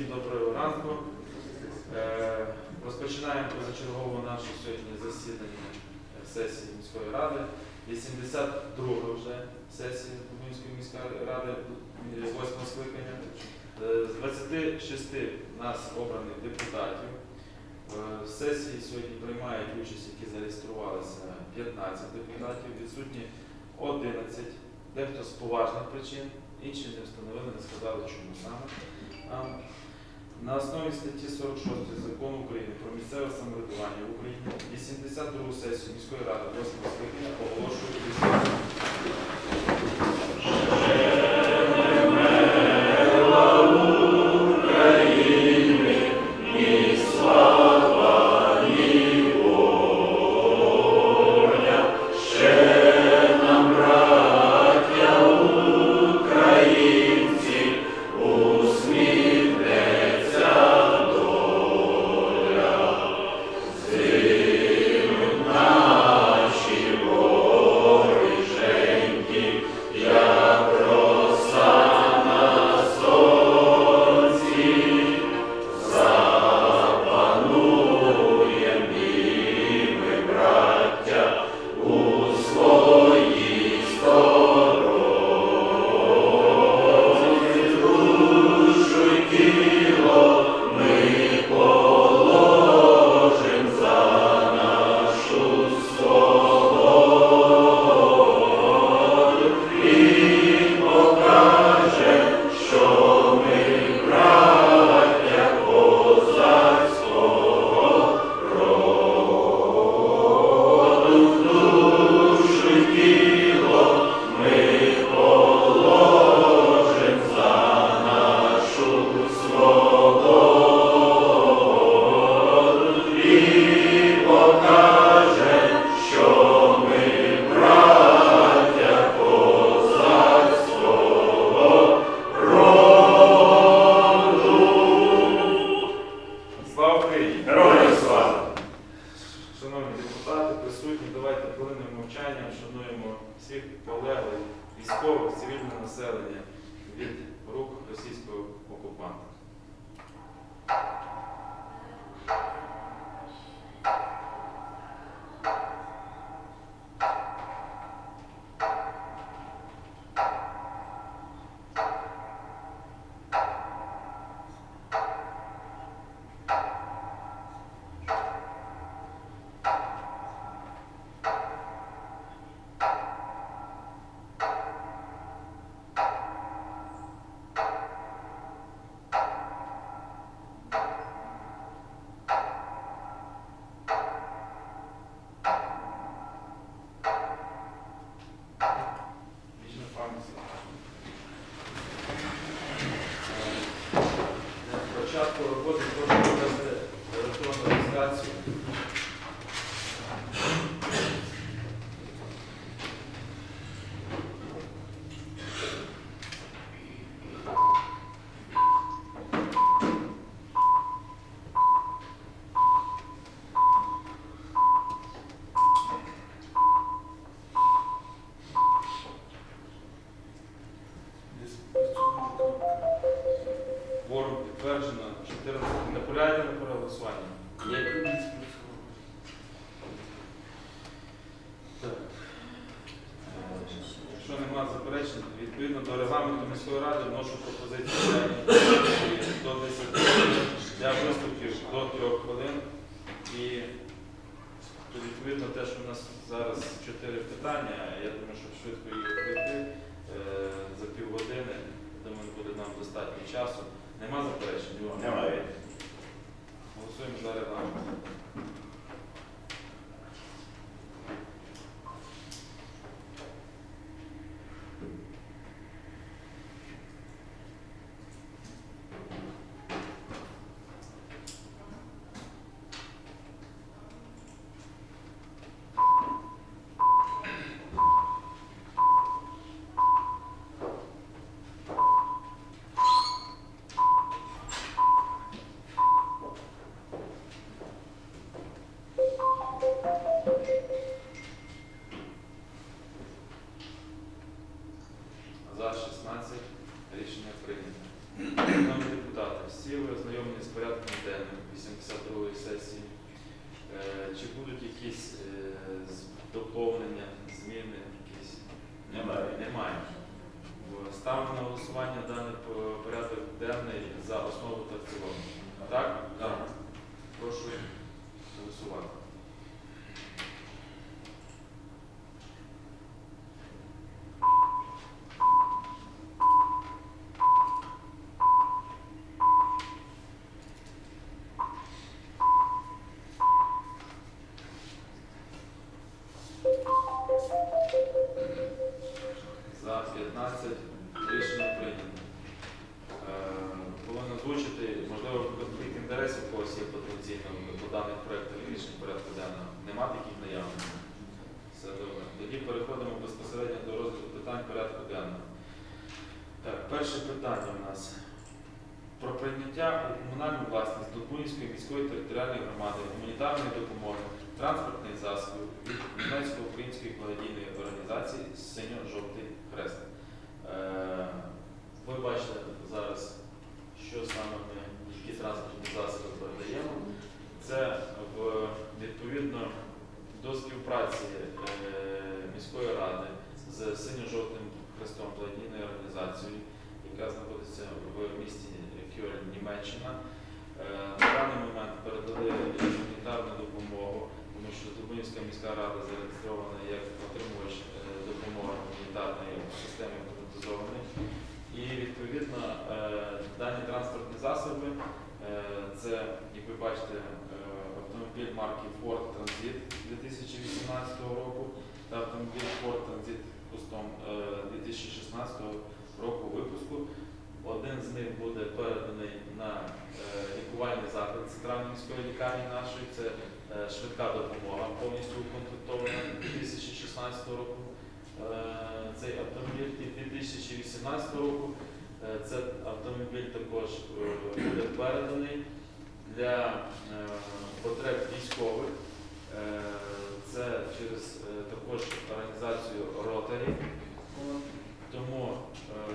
Всім доброго ранку. Е, Розпочинаємо позачергове наше сьогодні засідання е, сесії міської ради. 82 вже сесія Бубнівської міської ради, 8 скликання. Е, З 26 нас обраних депутатів. В сесії сьогодні приймають участь, які зареєструвалися 15 депутатів, відсутні 11, дехто з поважних причин, інші не встановили, не сказали, чому саме. На основі статті 46 закону України про місцеве самоврядування в Україні 82 сесію міської ради 8 скликання оголошую відкритою. Те, що у нас зараз чотири питання, я думаю, щоб швидко їх пройти е, за півгодини, думаю, буде нам достатньо часу. Нема заперечень? Немає. Голосуємо за регламент. 82-ї сесії. Е, Чи будуть якісь е, доповнення, зміни якісь? Немає. Немає. Ставимо на голосування даний порядок денний за основу та в цілому. Так? Так. Прошу голосувати. Прийняття у комунальну власність Дубунівської міської територіальної громади гуманітарної допомоги транспортних засобів від німецько-української благодійної організації Синьо-жовтий хрест. Е, Ви бачите зараз, що саме ми, які транспортні засоби передаємо. Це відповідно до співпраці е, міської ради з Синьо-жовтим хрестом благодійною організацією, яка знаходиться в місті Кьольн, Німеччина. Е, На даний момент передали гуманітарну допомогу, тому що Дубинська міська рада зареєстрована як отримувач е, допомоги гуманітарної в системі автоматизованої. І відповідно е, дані транспортні засоби це, як ви бачите, автомобіль марки Ford Transit 2018 року та автомобіль Ford Transit Custom е, 2016 року випуску. Один з них буде переданий на е, лікувальний заклад центральної міської лікарні нашої. Це е, швидка допомога, повністю укомплектована 2016 року. Е, Цей автомобіль і 2018 року. е, Це автомобіль також буде переданий для потреб військових. Це через також організацію Rotary. Тому е,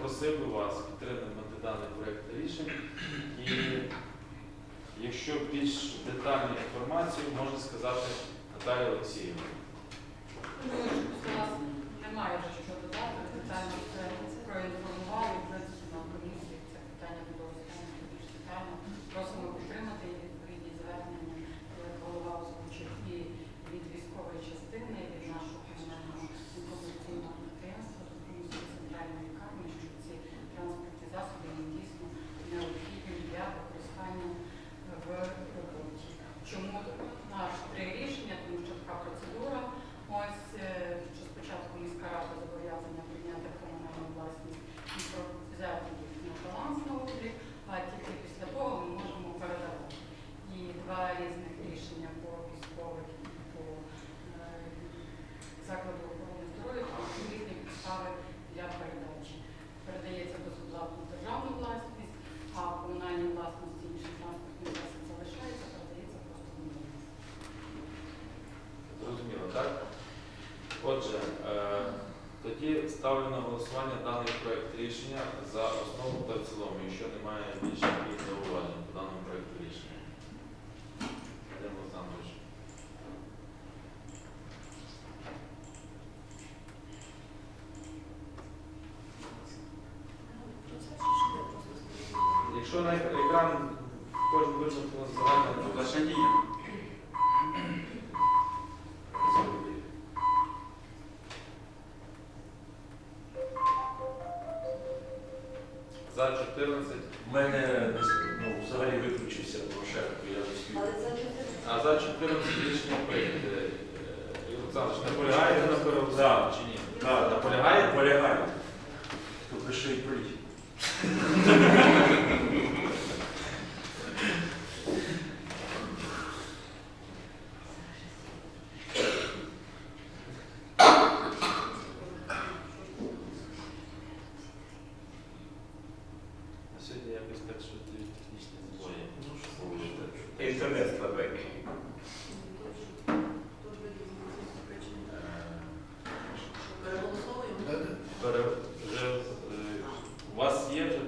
просив би вас підтримати даний проєкт рішень. І якщо більш детальну інформацію, може сказати Наталія Олексіївна. Немає вже що додати, детально все проінформували, в принципі, на комісії це питання було розглянуто більш детально. Просимо підтримати і відповідні звернення, як голова озвучив і від військової частини, і від нашого комунального інформаційного підприємства, Дубинської центральної лікарні, що ці транспортні засоби є дійсно необхідні для використання в роботі. Чому наш три рішення, тому що така процедура. Ось е, що спочатку міська рада зобов'язання прийняти комунальну власність і про- взяти їх на баланс на облік, а тільки після того ми можемо передавати. І два різних рішення по військових і по е, закладу охорони здоров'я, тому що різні підстави для передачі. Передається безоплатно державну власність, а в комунальній власності інший транспортний засіб залишається, передається просто комунальність. Зрозуміло, так? Отже, е, тоді ставлю на голосування даний проєкт рішення за основу та в цілому, якщо немає більше яких зауважень по даному проєкту рішення. Вадим Олександрович. Якщо на екран кожен визнав загальне, то Лише дія. 14, У мене ну, взагалі виключився прошерк, я не спів. а за 14 рішення прийняте. Олександр, Ігор наполягаєте на Да. чи ні? Так, наполягає? Наполягає. Тільки що і прийти. А Сьогодні якось так, що ті технічні збої. Ну, Е, Інтернет слабенький. пере- вже, е, У вас є вже,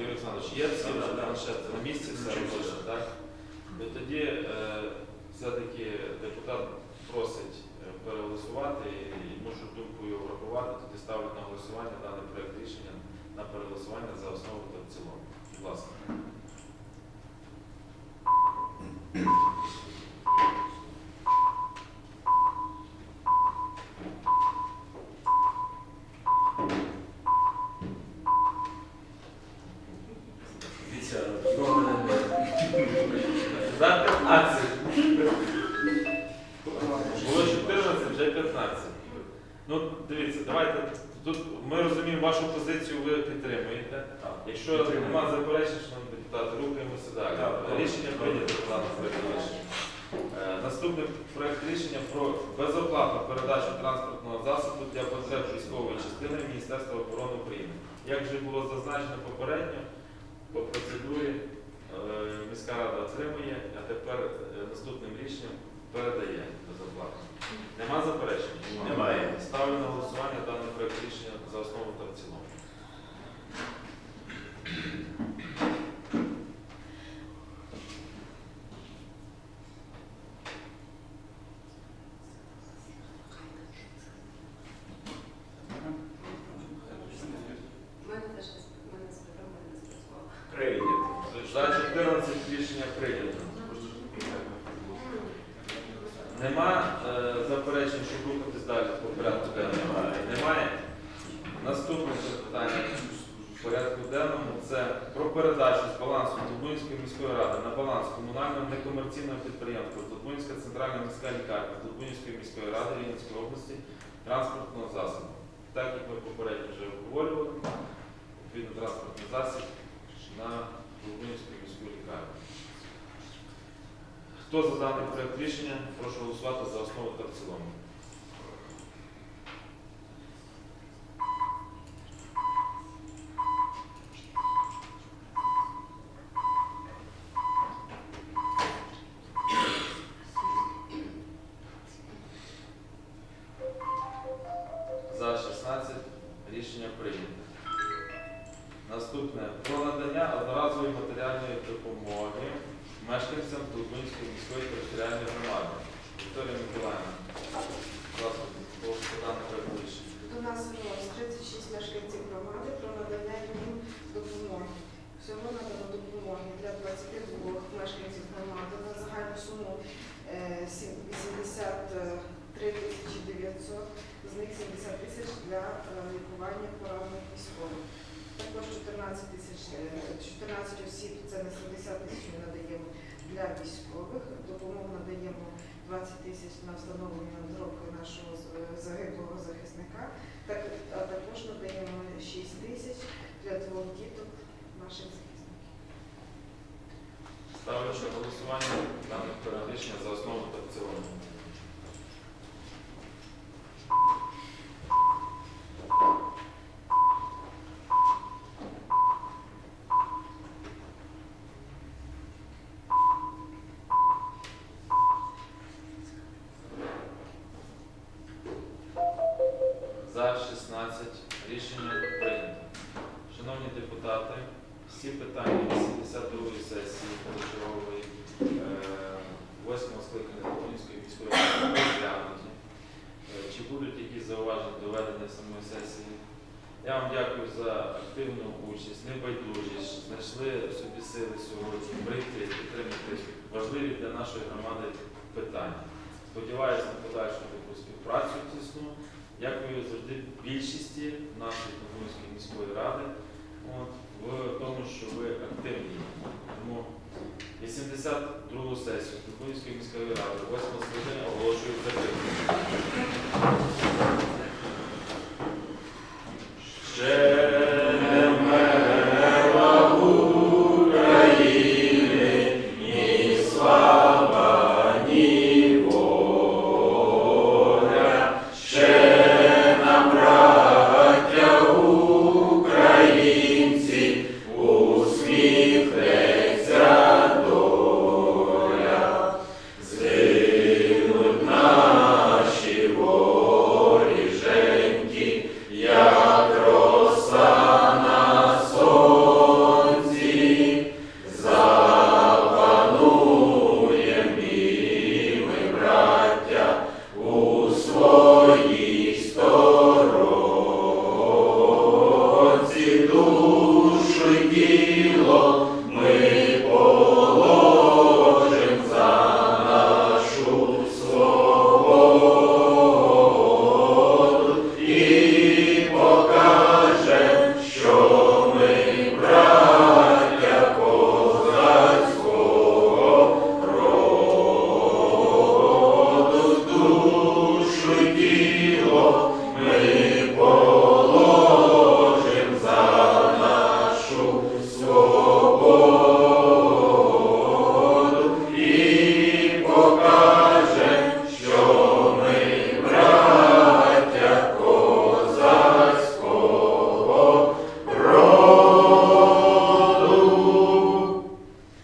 Юрій Олександрович, є всі Да, да, на планшет, на місці, все Включився. так? І тоді е, все-таки депутат просить е, переголосувати і мушу думку його врахувати, тоді ставить на голосування даний проект рішення на переголосування за основу та в цілому. Будь ласка. За 15. Було 14, вже 15. Ну, дивіться, давайте. Тут ми розуміємо вашу позицію, ви підтримуєте. Якщо немає заперечень, шановні депутати, рухаємося далі. Рішення прийнято рішення. Е, Наступний проект рішення про безоплатну передачу транспортного засобу для потреб військової частини Міністерства оборони України. Як вже було зазначено попередньо, по процедурі отримує, а тепер е, наступним рішенням передає безоплатно. Нема заперечень? Немає. Ставлю на голосування даний проект рішення за основу та в цілому. У мене теж не сп- в мене з програми не спрацювало. прийнято. За 14 рішення прийнято. Нема е, заперечень, щоб рухатись далі по порядку денному? Немає. Наступне питання в порядку денному це про передачу з балансу Дубинської міської ради на баланс комунального некомерційного підприємства Дубинська центральна міська лікарня Дубинської міської ради Рівненської області транспортного засобу. Так як ми попередньо вже обговорювали, відповідно транспортний засіб на Дубинську Хто за даний проект рішення, прошу голосувати за основу та в цілому. За 16 рішення прийнято. Наступне про надання одноразової матеріальної допомоги мешканцям Турбинської міської територіальної громади. Вікторія Миколаївна, будь ласка. До нас звернулося 36 мешканців громади про надання їм допомоги. Всього надано допомоги для 22 мешканців громади на загальну суму е, 83 тисячі 900, з них 70 тисяч для е, лікування поранених військових. Також 14 тисяч, е, 14 осіб, це на 70 тисяч ми надаємо для військових. Допомогу надаємо 20 тисяч на встановлення надгробки нашого загиблого захисника. Так, а також надаємо 6 тисяч для двох діток наших захисників. Ставлю ще голосування даних проект за основу та в цілому. Прийти і підтримати важливі для нашої громади питання. Сподіваюся на подальшу таку співпрацю тісну. Дякую завжди більшості нашої Дубинської міської ради от, в тому, що ви активні. Тому 82 сесію Дубинської міської ради, 8 скликання оголошую закритою.